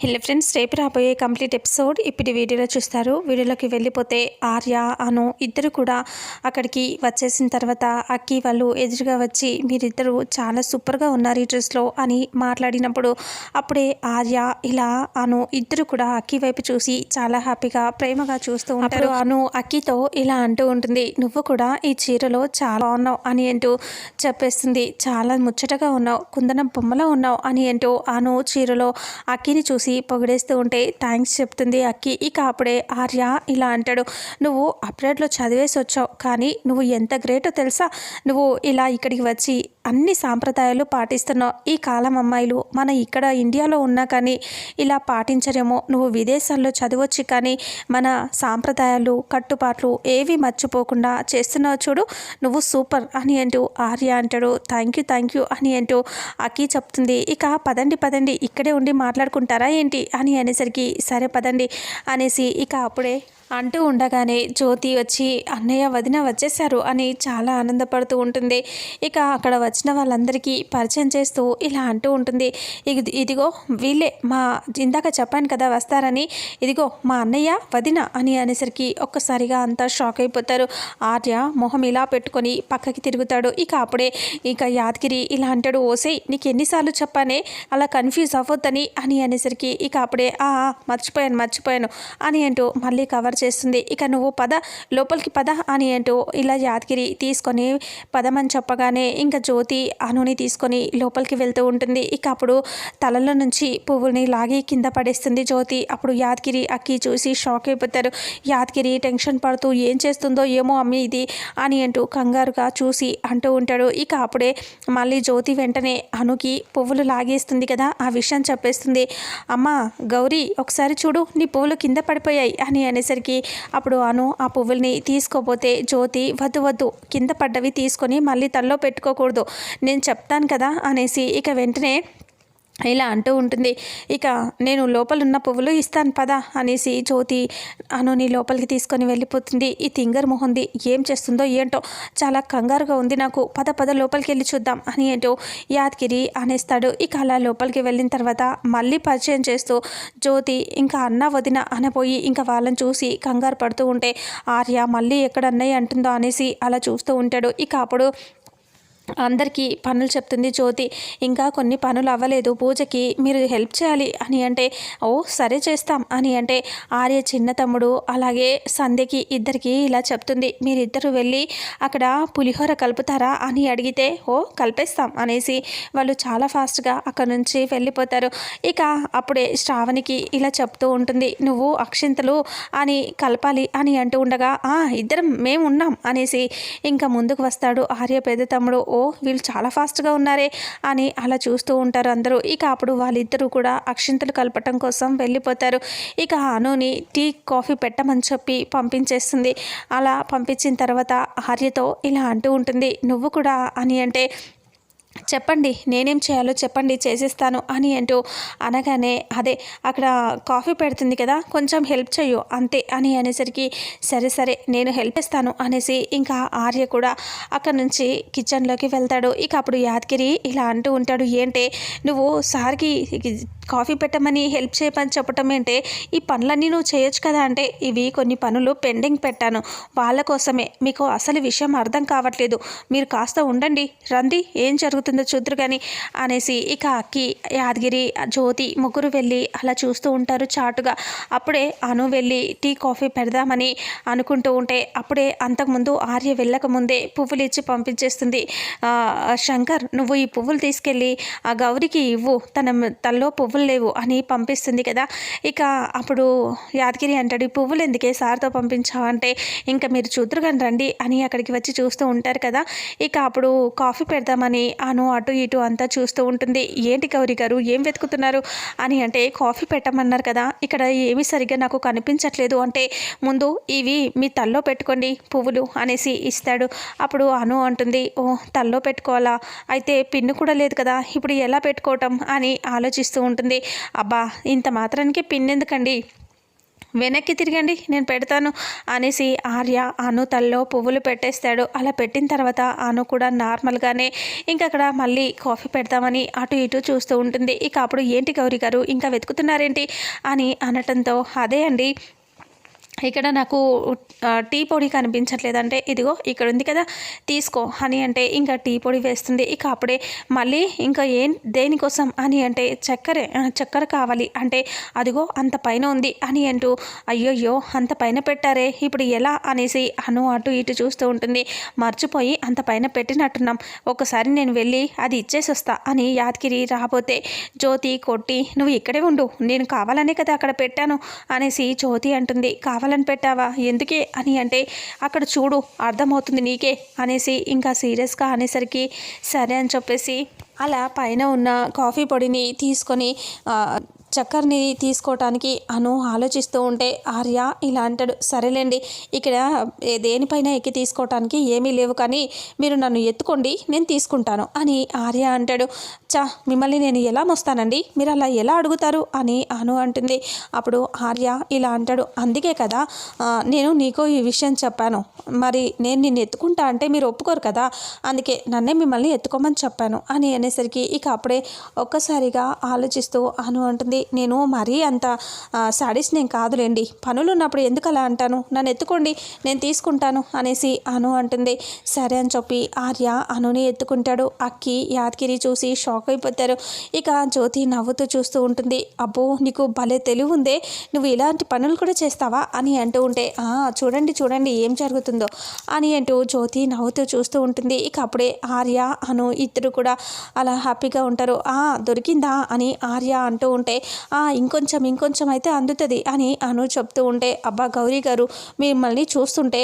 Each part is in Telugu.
హలో ఫ్రెండ్స్ రేపు రాబోయే కంప్లీట్ ఎపిసోడ్ ఇప్పుడు వీడియోలో చూస్తారు. వీడియోలోకి వెళ్ళిపోతే ఆర్య అను ఇద్దరు కూడా అక్కడికి వచ్చేసిన తర్వాత అక్కి వాళ్ళు ఎదురుగా వచ్చి మీరిద్దరు చాలా సూపర్గా ఉన్నారు ఈ డ్రెస్లో అని మాట్లాడినప్పుడు అప్పుడే ఆర్య ఇలా అను ఇద్దరు కూడా అక్కి వైపు చూసి చాలా హ్యాపీగా ప్రేమగా చూస్తూ ఉంటారు. అను అక్కితో ఇలా అంటూ ఉంటుంది నువ్వు కూడా ఈ చీరలో చాలా ఉన్నావు అని అంటూ చెప్పేస్తుంది. చాలా ముచ్చటగా ఉన్నావు కుందనం బొమ్మలో ఉన్నావు అని అంటూ అను చీరలో అక్కిని చూసి పొగిడేస్తూ ఉంటే థ్యాంక్స్ చెప్తుంది అక్కి. ఇక అప్పుడే ఆర్య ఇలా అంటాడు నువ్వు అప్డేట్లో చదివేసి వచ్చావు కానీ నువ్వు ఎంత గ్రేటో తెలుసా? నువ్వు ఇలా ఇక్కడికి వచ్చి అన్ని సాంప్రదాయాలు పాటిస్తున్నావు ఈ కాలం అమ్మాయిలు మన ఇక్కడ ఇండియాలో ఉన్నా కానీ ఇలా పాటించరేమో నువ్వు విదేశాల్లో చదవచ్చు కానీ మన సాంప్రదాయాలు కట్టుబాట్లు ఏవి మర్చిపోకుండా చేస్తున్నావు చూడు. నువ్వు సూపర్ అని అంటూ ఆర్య అంటాడు. థ్యాంక్ యూ థ్యాంక్ యూ అని అంటూ అఖీ చెప్తుంది. ఇక పదండి పదండి. ఇక్కడే ఉండి మాట్లాడుకుంటారా ఏంటి అని అనేసరికి సరే పదండి అనేసి ఇక అప్పుడే అంటూ ఉండగానే జ్యోతి వచ్చి అన్నయ్య వదిన వచ్చేసారు అని చాలా ఆనందపడుతూ ఉంటుంది. ఇక అక్కడ వచ్చిన వాళ్ళందరికీ పరిచయం చేస్తూ ఇలా అంటూ ఉంటుంది. ఇది ఇదిగో వీళ్ళే మా ఇందాక చెప్పాను కదా వస్తారని. ఇదిగో మా అన్నయ్య వదిన అని అనేసరికి ఒక్కసారిగా అంతా షాక్ అయిపోతారు. ఆర్య మొహం ఇలా పెట్టుకొని పక్కకి తిరుగుతాడు. ఇక అప్పుడే ఇక యాదగిరి ఇలా అంటాడు ఓసే నీకు ఎన్నిసార్లు చెప్పానే? అలా కన్ఫ్యూజ్ అవ్వద్దని అని అనేసరికి ఇక అప్పుడే ఆ ఆ, మర్చిపోయాను మర్చిపోయాను అని అంటూ మళ్ళీ కవర్ చేస్తుంది. ఇక నువ్వు పద లోపలికి పద అని అంటూ ఇలా యాదగిరి తీసుకొని పదమని చెప్పగానే ఇంకా జ్యోతి అనుని తీసుకొని లోపలికి వెళ్తూ ఉంటుంది. ఇక అప్పుడు తలలో నుంచి పువ్వుని లాగి కింద పడేస్తుంది జ్యోతి. అప్పుడు యాదగిరి అక్కి చూసి షాక్ అయిపోతారు. యాదగిరి టెన్షన్ పడుతూ ఏం చేస్తుందో ఏమో అమ్మి ఇది అని అంటూ కంగారుగా చూసి అంటూ ఉంటాడు. ఇక అప్పుడే మళ్ళీ జ్యోతి వెంటనే అనుకి పువ్వులు లాగేస్తుంది కదా ఆ విషయం చెప్పేస్తుంది. అమ్మ గౌరీ ఒకసారి చూడు నీ పువ్వులు కింద పడిపోయాయి అని అనేసరికి అప్పుడు అను ఆ పువ్వుల్ని తీసుకోపోతే జ్యోతి వద్దు వద్దు కింద పడ్డవి తీసుకొని మళ్ళీ తల్లో పెట్టుకోకూడదు. నేను చెప్తాను కదా అనేసి ఇక వెంటనే ఇలా అంటూ ఉంటుంది. ఇక నేను లోపల ఉన్న పువ్వులు ఇస్తాను పద అనేసి జ్యోతి అనుని లోపలికి తీసుకొని వెళ్ళిపోతుంది. ఈ తింగర్ మొహంది ఏం చేస్తుందో ఏంటో చాలా కంగారుగా ఉంది నాకు. పద పద లోపలికి వెళ్ళి చూద్దాం అని ఏంటో యాదగిరి అనేస్తాడు. ఇక అలా లోపలికి వెళ్ళిన తర్వాత మళ్ళీ పరిచయం చేస్తూ జ్యోతి ఇంకా అన్న వదిన అనపోయి ఇంకా వాళ్ళని చూసి కంగారు పడుతూ ఉంటే ఆర్య మళ్ళీ ఎక్కడ అన్నయ్య అంటుందో అనేసి అలా చూస్తూ ఉంటాడు. ఇక అప్పుడు అందరికీ పనులు చెప్తుంది జ్యోతి. ఇంకా కొన్ని పనులు అవ్వలేదు. పూజకి మీరు హెల్ప్ చేయాలి అని అంటే ఓ సరే చేస్తాం అని అంటే ఆర్య చిన్న తమ్ముడు అలాగే సంధ్యకి ఇద్దరికి ఇలా చెప్తుంది. మీరిద్దరు వెళ్ళి అక్కడ పులిహోర కలుపుతారా అని అడిగితే ఓ కలిపేస్తాం అనేసి వాళ్ళు చాలా ఫాస్ట్గా అక్కడ నుంచి వెళ్ళిపోతారు. ఇక అప్పుడే శ్రావణికి ఇలా చెప్తూ ఉంటుంది నువ్వు అక్షింతలు అని కలపాలి అని అంటూ ఉండగా "ఆ, ఇద్దరం మేము ఉన్నాం అనేసి ఇంకా ముందుకు వస్తాడు ఆర్య పెద్ద తమ్ముడు. ఓ వీళ్ళు చాలా ఫాస్ట్గా ఉన్నారే అని అలా చూస్తూ ఉంటారు అందరూ. ఇక అప్పుడు వాళ్ళిద్దరూ కూడా అక్షింతలు కలపటం కోసం వెళ్ళిపోతారు. ఇక అనుని టీ కాఫీ పెట్టమని చెప్పి పంపించేస్తుంది. అలా పంపించిన తర్వాత ఆర్యతో ఇలా అంటూ ఉంటుంది నువ్వు కూడా అని అంటే చెప్పండి నేనేం చేయాలో చెప్పండి చేసేస్తాను అని అంటూ అనగానే అదే అక్కడ కాఫీ పెడుతుంది కదా కొంచెం హెల్ప్ చేయు అంతే అని అనేసరికి సరే సరే నేను హెల్ప్ చేస్తాను అనేసి ఇంకా ఆర్య కూడా అక్కడ నుంచి కిచెన్లోకి వెళ్తాడు. ఇక అప్పుడు యాదగిరి ఇలా అంటూ ఉంటాడు ఏంటే నువ్వు సార్కి కాఫీ పెట్టమని హెల్ప్ చేయమని చెప్పటం ఏంటే ఈ పనులన్నీ నువ్వు చేయొచ్చు కదా అంటే ఇవి కొన్ని పనులు పెండింగ్ పెట్టాను. వాళ్ళ కోసమే. మీకు అసలు విషయం అర్థం కావట్లేదు. మీరు కాస్త ఉండండి. రండి. ఏం జరుగుతుందో చూద్దరు కానీ అనేసి ఇక అక్కి యాదగిరి జ్యోతి ముగ్గురు వెళ్ళి అలా చూస్తూ ఉంటారు చాటుగా. అప్పుడే అను వెళ్ళి టీ కాఫీ పెడదామని అనుకుంటూ ఉంటే అప్పుడే అంతకుముందు ఆర్య వెళ్ళక ముందే పువ్వులు ఇచ్చి పంపించేస్తుంది. శంకర్ నువ్వు ఈ పువ్వులు తీసుకెళ్ళి ఆ గౌరికి ఇవ్వు. తన తనలో పువ్వులు లేవు అని పంపిస్తుంది కదా. ఇక అప్పుడు యాదగిరి అంటాడు ఈ పువ్వులు ఎందుకే సార్తో పంపించావు? అంటే ఇంకా మీరు చూద్దరు కానీ రండి అని అక్కడికి వచ్చి చూస్తూ ఉంటారు కదా. ఇక అప్పుడు కాఫీ పెడదామని అను అటు ఇటు అంతా చూస్తూ ఉంటుంది. ఏంటి గౌరీ గారు ఏం వెతుకుతున్నారు? అని అంటే కాఫీ పెట్టమన్నారు కదా. ఇక్కడ ఏమీ సరిగ్గా నాకు కనిపించట్లేదు. అంటే ముందు ఇవి మీ తల్లో పెట్టుకోండి పువ్వులు అనేసి ఇస్తాడు. అప్పుడు అను అంటుంది ఓ తల్లో పెట్టుకోవాలా? అయితే పిన్ను కూడా లేదు కదా. ఇప్పుడు ఎలా పెట్టుకోవటం? అని ఆలోచిస్తూ ఉంటుంది. అబ్బా ఇంత మాత్రానికి పిన్ ఎందుకండి వెనక్కి తిరగండి నేను పెడతాను అనేసి ఆర్య అను తల్లో పువ్వులు పెట్టేస్తాడు. అలా పెట్టిన తర్వాత అను కూడా నార్మల్గానే ఇంకా అక్కడ మళ్ళీ కాఫీ పెడతామని అటు ఇటు చూస్తూ ఉంటుంది. ఇక అప్పుడు ఏంటి గౌరీ గారు ఇంకా వెతుకుతున్నారేంటి? అని అనటంతో అదే అండి ఇక్కడ నాకు టీ పొడి కనిపించట్లేదంటే ఇదిగో ఇక్కడ ఉంది కదా తీసుకో అని అంటే ఇంకా టీ పొడి వేస్తుంది. ఇక అప్పుడే మళ్ళీ ఇంకా ఏం దేనికోసం అని అంటే చక్కెర చక్కెర కావాలి అంటే అదిగో అంత పైన ఉంది అని అంటూ అయ్యోయ్యో అంత పైన పెట్టారే ఇప్పుడు ఎలా అనేసి అను అటు ఇటు చూస్తూ ఉంటుంది. మర్చిపోయి అంత పైన పెట్టినట్టున్నాం ఒకసారి నేను వెళ్ళి అది ఇచ్చేసి వస్తా అని యాదగిరి రాబోతే జ్యోతి కొట్టి నువ్వు ఇక్కడే ఉండు నేను కావాలనే కదా అక్కడ పెట్టాను అనేసి జ్యోతి అంటుంది. కావాలి కావాలని పెట్టావా? ఎందుకే అని అంటే అక్కడ చూడు అర్థమవుతుంది నీకే అనేసి ఇంకా సీరియస్గా అనేసరికి సరే అని చెప్పేసి అలా పైన ఉన్న కాఫీ పొడిని తీసుకొని చక్కర్ని తీసుకోవటానికి అను ఆలోచిస్తూ ఉంటే ఆర్య ఇలా అంటాడు సరేలేండి ఇక్కడ దేనిపైన ఎక్కి తీసుకోవటానికి ఏమీ లేవు కానీ మీరు నన్ను ఎత్తుకోండి నేను తీసుకుంటాను అని ఆర్య అంటాడు. చా మిమ్మల్ని నేను ఎలా మోస్తానండి? మీరు అలా ఎలా అడుగుతారు? అని అను అంటుంది. అప్పుడు ఆర్య ఇలా అంటాడు. అందుకే కదా నేను నీకు ఈ విషయం చెప్పాను. మరి నేను నిన్ను ఎత్తుకుంటా అంటే మీరు ఒప్పుకోరు కదా అందుకే నన్నే మిమ్మల్ని ఎత్తుకోమని చెప్పాను అని అనేసరికి ఇక అప్పుడే ఒక్కసారిగా ఆలోచిస్తూ అను అంటుంది. నేను మరీ అంత సాడీస్ నేను కాదులేండి. పనులు ఉన్నప్పుడు ఎందుకు అలా అంటాను? నన్ను ఎత్తుకోండి నేను తీసుకుంటాను అనేసి అను అంటుంది. సరే అని చెప్పి ఆర్య అనుని ఎత్తుకుంటాడు. అక్కి యాదగిరి చూసి షాక్ అయిపోతారు. ఇక జ్యోతి నవ్వుతూ చూస్తూ ఉంటుంది. అబ్బో నీకు భలే తెలివి ఉందే. నువ్వు ఇలాంటి పనులు కూడా చేస్తావా? అని అంటూ ఉంటే "ఆ, చూడండి చూడండి ఏం జరుగుతుందో అని అంటూ జ్యోతి నవ్వుతూ చూస్తూ ఉంటుంది. ఇక అప్పుడే ఆర్య అను ఇద్దరు కూడా అలా హ్యాపీగా ఉంటారు. ఆ దొరికిందా? అని ఆర్య అంటూ ఉంటే ఇంకొంచెం ఇంకొంచెం అయితే అందుతుంది అని అను చెప్తూ ఉంటే అబ్బా గౌరీ గారు మిమ్మల్ని చూస్తుంటే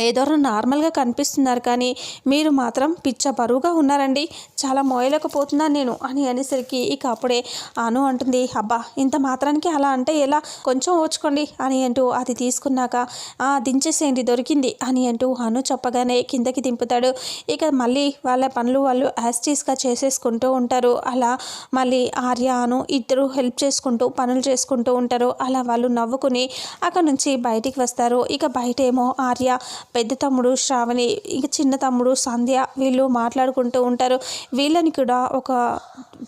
ఏదో నార్మల్గా కనిపిస్తున్నారు కానీ మీరు మాత్రం పిచ్చ బరువుగా ఉన్నారండి. చాలా మోయలేకపోతున్నాను నేను అని అనేసరికి ఇక అప్పుడే అను అంటుంది అబ్బా ఇంత మాత్రానికి అలా అంటే ఎలా? కొంచెం ఓచుకోండి అని అంటూ అది తీసుకున్నాక "ఆ, దించేసేయండి దొరికింది అని అంటూ అను చెప్పగానే కిందకి దింపుతాడు. ఇక మళ్ళీ వాళ్ళ పనులు వాళ్ళు యాస్టీస్గా చేసేసుకుంటూ ఉంటారు. అలా మళ్ళీ ఆర్య అను ఇద్దరు హెల్ప్ చేసుకుంటూ పనులు చేసుకుంటూ ఉంటారు. అలా వాళ్ళు నవ్వుకుని అక్కడ నుంచి బయటికి వస్తారు. ఇక బయట ఏమో ఆర్య పెద్ద తమ్ముడు శ్రావణి ఇక చిన్న తమ్ముడు సంధ్య వీళ్ళు మాట్లాడుకుంటూ ఉంటారు. వీళ్ళని కూడా ఒక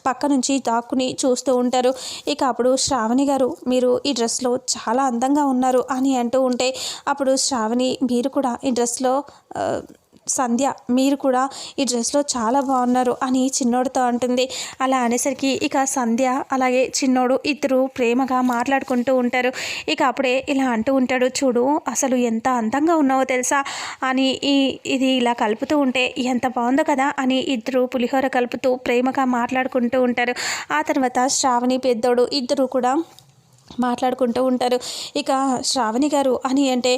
పక్క నుంచి దాక్కుని చూస్తూ ఉంటారు. ఇక అప్పుడు శ్రావణి గారు మీరు ఈ డ్రెస్లో చాలా అందంగా ఉన్నారు అని అంటూ ఉంటే అప్పుడు శ్రావణి మీరు కూడా ఈ డ్రెస్లో సంధ్య మీరు కూడా ఈ డ్రెస్లో చాలా బాగున్నారు అని చిన్నోడితో అంటుంది. అలా అనేసరికి ఇక సంధ్య అలాగే చిన్నోడు ఇద్దరు ప్రేమగా మాట్లాడుకుంటూ ఉంటారు. ఇక అప్పుడే ఇలా అంటూ ఉంటాడు చూడు అసలు ఎంత అందంగా ఉన్నావో తెలుసా? అని ఈ ఇది ఇలా కలుపుతూ ఉంటే ఎంత బాగుందో కదా? అని ఇద్దరు పులిహోర కలుపుతూ ప్రేమగా మాట్లాడుకుంటూ ఉంటారు. ఆ తర్వాత శ్రావణి పెద్దోడు ఇద్దరు కూడా మాట్లాడుకుంటూ ఉంటారు. ఇక శ్రావణి గారు అని అంటే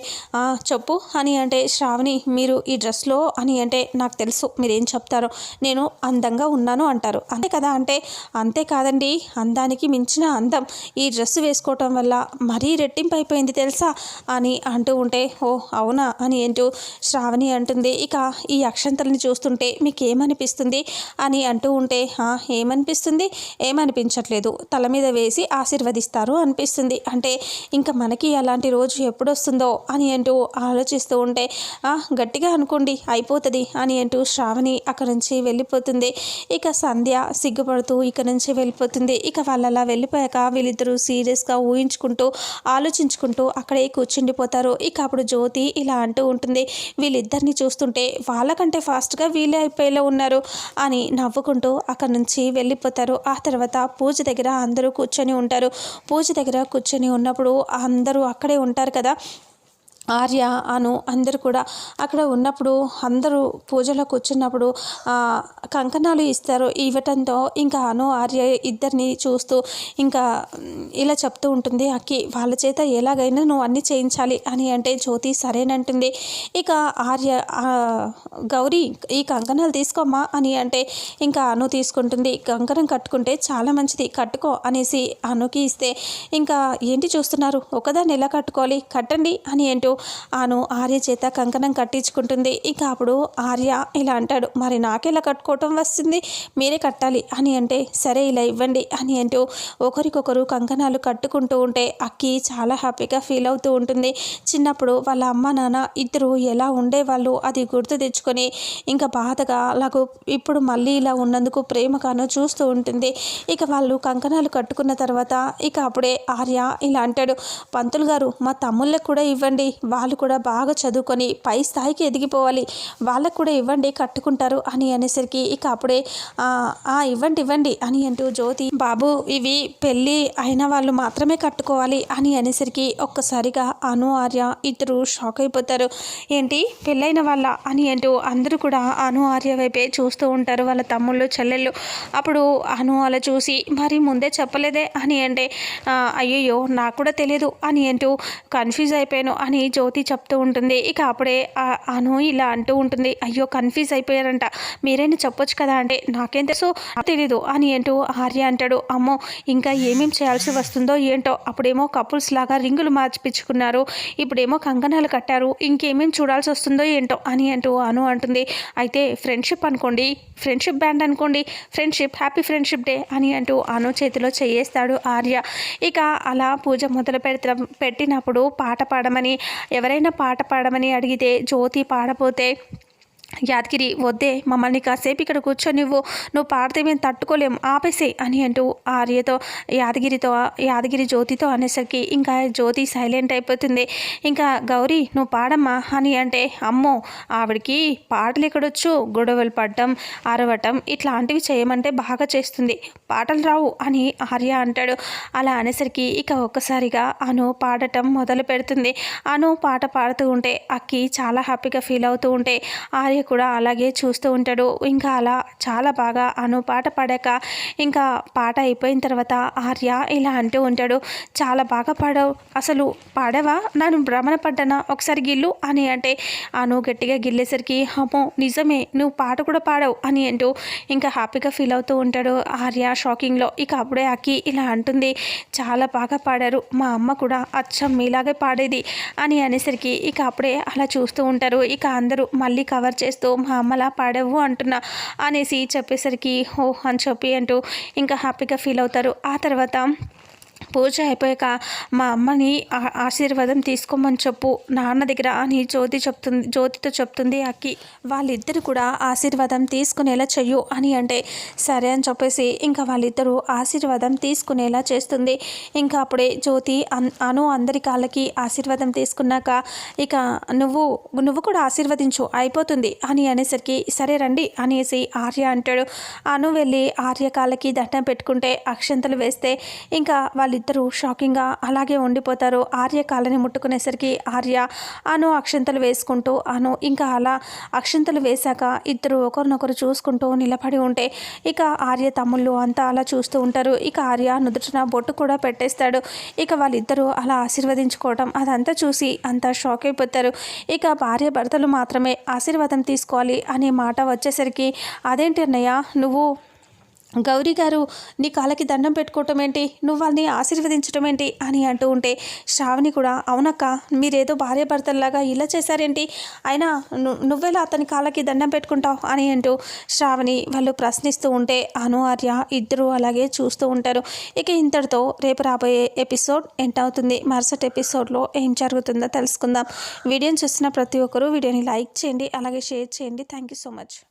చెప్పు అని అంటే శ్రావణి మీరు ఈ డ్రెస్లో అని అంటే నాకు తెలుసు మీరేం చెప్తారో నేను అందంగా ఉన్నాను అంటారు. అంతే కదా అంటే అంతే కాదండి అందానికి మించిన అందం ఈ డ్రెస్ వేసుకోవటం వల్ల మరీ రెట్టింపు అయిపోయింది తెలుసా? అని అంటూ ఉంటే ఓ అవునా? అని అంటూ శ్రావణి అంటుంది. ఇక ఈ అక్షంతల్ని చూస్తుంటే మీకు ఏమనిపిస్తుంది అని అంటూ ఉంటే "ఆ, ఏమనిపిస్తుంది? ఏమనిపించట్లేదు. తల మీద వేసి ఆశీర్వదిస్తారు అని అనిపిస్తుంది. అంటే ఇంకా మనకి అలాంటి రోజు ఎప్పుడు వస్తుందో అని అంటూ ఆలోచిస్తూ ఉంటే గట్టిగా అనుకోండి అయిపోతుంది అని అంటూ శ్రావణి అక్కడ నుంచి వెళ్ళిపోతుంది. ఇక సంధ్య సిగ్గుపడుతూ ఇక్కడి నుంచి వెళ్ళిపోతుంది. ఇక వాళ్ళు అలా వెళ్ళిపోయాక వీళ్ళిద్దరూ సీరియస్గా ఊహించుకుంటూ ఆలోచించుకుంటూ అక్కడే కూర్చుండిపోతారు. ఇక అప్పుడు జ్యోతి ఇలా అంటూ ఉంటుంది వీళ్ళిద్దరిని చూస్తుంటే వాళ్ళకంటే ఫాస్ట్గా వీళ్ళే అయిపోయేలా ఉన్నారు అని నవ్వుకుంటూ అక్కడ నుంచి వెళ్ళిపోతారు. ఆ తర్వాత పూజ దగ్గర అందరూ కూర్చొని ఉంటారు. పూజ దగ్గర కూర్చొని ఉన్నప్పుడు అందరూ అక్కడే ఉంటారు కదా. ఆర్య అను అందరూ కూడా అక్కడ ఉన్నప్పుడు అందరూ పూజలో కూర్చున్నప్పుడు కంకణాలు ఇస్తారు. ఇవ్వటంతో ఇంకా అను ఆర్య ఇద్దరిని చూస్తూ ఇంకా ఇలా చెప్తూ ఉంటుంది అక్కి వాళ్ళ చేత ఎలాగైనా నువ్వు అన్నీ చేయించాలి అని అంటే జ్యోతి సరేనంటుంది ఇక ఆర్య గౌరీ ఈ కంకణాలు తీసుకోమ్మా అని అంటే ఇంకా అను తీసుకుంటుంది. కంకణం కట్టుకుంటే చాలా మంచిది కట్టుకో అనేసి అనుకి ఇస్తే ఇంకా ఏంటి చూస్తున్నారు? ఒకదాన్ని ఎలా కట్టుకోవాలి? కట్టండి అని అంటూ ఆను ఆర్య చేత కంకణం కట్టించుకుంటుంది. ఇక అప్పుడు ఆర్య ఇలా అంటాడు మరి నాకెలా కట్టుకోవటం వస్తుంది? మీరే కట్టాలి. అని అంటే సరే ఇలా ఇవ్వండి. అని అంటూ ఒకరికొకరు కంకణాలు కట్టుకుంటూ ఉంటే అక్కి చాలా హ్యాపీగా ఫీల్ అవుతూ ఉంటుంది. చిన్నప్పుడు వాళ్ళ అమ్మ నాన్న ఇద్దరు ఎలా ఉండేవాళ్ళు అది గుర్తు తెచ్చుకొని ఇంకా బాధగా అలాగూ ఇప్పుడు మళ్ళీ ఇలా ఉన్నందుకు ప్రేమగాను చూస్తూ ఉంటుంది. ఇక వాళ్ళు కంకణాలు కట్టుకున్న తర్వాత ఇక అప్పుడే ఆర్య ఇలా అంటాడు పంతులు గారు మా తమ్ముళ్ళకు కూడా ఇవ్వండి. వాళ్ళు కూడా బాగా చదువుకొని పై స్థాయికి ఎదిగిపోవాలి. వాళ్ళకు కూడా ఇవ్వండి కట్టుకుంటారు అని అనేసరికి ఇక అప్పుడే ఇవ్వండి ఇవ్వండి అని అంటూ జ్యోతి బాబు ఇవి పెళ్ళి అయిన వాళ్ళు మాత్రమే కట్టుకోవాలి అని అనేసరికి ఒక్కసారిగా అను ఆర్య ఇద్దరు షాక్ అయిపోతారు. ఏంటి పెళ్ళైన వాళ్ళ? అని అంటూ అందరూ కూడా అను ఆర్య వైపే చూస్తూ ఉంటారు వాళ్ళ తమ్ముళ్ళు చెల్లెళ్ళు. అప్పుడు అను అలా చూసి మరి ముందే చెప్పలేదే? అని అంటే అయ్యయ్యో నాకు కూడా తెలియదు అని అంటూ కన్ఫ్యూజ్ అయిపోయాను అని జ్యోతి చెప్తూ ఉంటుంది. ఇక అప్పుడే అను ఇలా అంటూ ఉంటుంది. అయ్యో కన్ఫ్యూజ్ అయిపోయారంట. మీరైనా చెప్పొచ్చు కదా అంటే నాకేం తెలుసు తెలీదు అని అంటూ ఆర్య అంటాడు. అమ్మో ఇంకా ఏమేం చేయాల్సి వస్తుందో ఏంటో. అప్పుడేమో కపుల్స్ లాగా రింగులు మార్చిపించుకున్నారు ఇప్పుడేమో కంకణాలు కట్టారు. ఇంకేమేం చూడాల్సి వస్తుందో ఏంటో అని అంటూ అను అంటుంది. అయితే ఫ్రెండ్షిప్ అనుకోండి ఫ్రెండ్షిప్ బ్యాండ్ అనుకోండి ఫ్రెండ్షిప్ హ్యాపీ ఫ్రెండ్షిప్ డే అని అంటూ అను చేతిలో చేయేస్తాడు ఆర్య. ఇక అలా పూజ మొదలు పెడత పెట్టినప్పుడు పాట పాడమని ఎవరైనా పాట పాడమని అడిగితే జ్యోతి పాడపోతే యాదగిరి వద్దే మమ్మల్ని కాసేపు ఇక్కడ కూర్చొనివ్వు నువ్వు పాడితే మేము తట్టుకోలేం ఆపేసే అని అంటూ ఆర్యతో యాదగిరితో యాదగిరి జ్యోతితో అనేసరికి ఇంకా జ్యోతి సైలెంట్ అయిపోతుంది. ఇంకా గౌరీ నువ్వు పాడమ్మా అని అంటే అమ్మో ఆవిడికి పాటలు ఎక్కడొచ్చు? గొడవలు పడటం అరవటం ఇట్లాంటివి చేయమంటే బాగా చేస్తుంది. పాటలు రావు అని ఆర్య అంటాడు. అలా అనేసరికి ఇక ఒక్కసారిగా అను పాడటం మొదలు పెడుతుంది అను పాట పాడుతూ ఉంటే అక్కి చాలా హ్యాపీగా ఫీల్ అవుతూ ఉంటే ఆర్య కూడా అలాగే చూస్తూ ఉంటాడు. ఇంకా అలా చాలా బాగా అను పాట పాడాక ఇంకా పాట అయిపోయిన తర్వాత ఆర్య ఇలా అంటూ ఉంటాడు. చాలా బాగా పాడావు. అసలు పాడావా? నన్ను భ్రమణ పడ్డానా? ఒకసారి గిల్లు అని అంటే అను గట్టిగా గిల్లేసరికి అమ్మో నిజమే నువ్వు పాట కూడా పాడావు అని అంటూ ఇంకా హ్యాపీగా ఫీల్ అవుతూ ఉంటాడు ఆర్య షాకింగ్లో. ఇక అప్పుడే అక్కి ఇలా అంటుంది చాలా బాగా పాడారు. మా అమ్మ కూడా అచ్చం మీలాగే పాడేది అని అనేసరికి ఇక అప్పుడే అలా చూస్తూ ఉంటారు. ఇక అందరూ మళ్ళీ కవర్ చేస్తూ మా అమ్మలా పాడవు అంటున్నా అనేసి చెప్పేసరికి ఓ అని చెప్పి అంటూ ఇంకా హ్యాపీగా ఫీల్ అవుతారు. ఆ తర్వాత పూజ అయిపోయాక మా అమ్మని ఆశీర్వాదం తీసుకోమని చెప్పు. నాన్న దగ్గర అని జ్యోతి చెప్తుంది జ్యోతితో చెప్తుంది అక్కి. వాళ్ళిద్దరు కూడా ఆశీర్వాదం తీసుకునేలా చెయ్యు అని అంటే సరే అని చెప్పేసి ఇంకా వాళ్ళిద్దరూ ఆశీర్వాదం తీసుకునేలా చేస్తుంది. ఇంకా అప్పుడే జ్యోతి అను అందరి కాళ్ళకి ఆశీర్వాదం తీసుకున్నాక ఇక నువ్వు నువ్వు కూడా ఆశీర్వదించు అయిపోతుంది అని అనేసరికి సరే రండి అనేసి ఆర్య అంటాడు. అను వెళ్ళి ఆర్య కాళ్ళకి దండం పెట్టుకుంటే అక్షంతలు వేస్తే ఇంకా వాళ్ళు వాళ్ళిద్దరూ షాకింగ్గా అలాగే ఉండిపోతారు. ఆర్య కాలని ముట్టుకునేసరికి ఆర్య అను అక్షంతలు వేసుకుంటూ అను ఇంకా అలా అక్షంతలు వేశాక ఇద్దరు ఒకరినొకరు చూసుకుంటూ నిలబడి ఉంటే ఇక ఆర్య తమ్ముళ్ళు అంతా అలా చూస్తూ ఉంటారు. ఇక ఆర్య నుదుటిన బొట్టు కూడా పెట్టేస్తాడు. ఇక వాళ్ళిద్దరూ అలా ఆశీర్వదించుకోవడం అదంతా చూసి అంతా షాక్ అయిపోతారు. ఇక భార్య భర్తలు మాత్రమే ఆశీర్వాదం తీసుకోవాలి అనే మాట వచ్చేసరికి అదేంటి అన్నయ్య? నువ్వు గౌరీ గారు నీ కాళ్ళకి దండం పెట్టుకోవటం ఏంటి? నువ్వు వాళ్ళని ఆశీర్వదించడం ఏంటి? అని అంటూ ఉంటే శ్రావణి కూడా అవునక్క మీరేదో భార్యాభర్తల్లాగా ఇలా చేశారేంటి? అయినా నువ్వెలా అతని కాళ్ళకి దండం పెట్టుకుంటావు? అని అంటూ శ్రావణి వాళ్ళు ప్రశ్నిస్తూ ఉంటే అను ఆర్య ఇద్దరు అలాగే చూస్తూ ఉంటారు. ఇక ఇంతటితో రేపు రాబోయే ఎపిసోడ్ ఎంట్ అవుతుంది. మరుసటి ఎపిసోడ్లో ఏం జరుగుతుందో తెలుసుకుందాం. వీడియోని చూసిన ప్రతి ఒక్కరూ వీడియోని లైక్ చేయండి అలాగే షేర్ చేయండి. Thank you so much.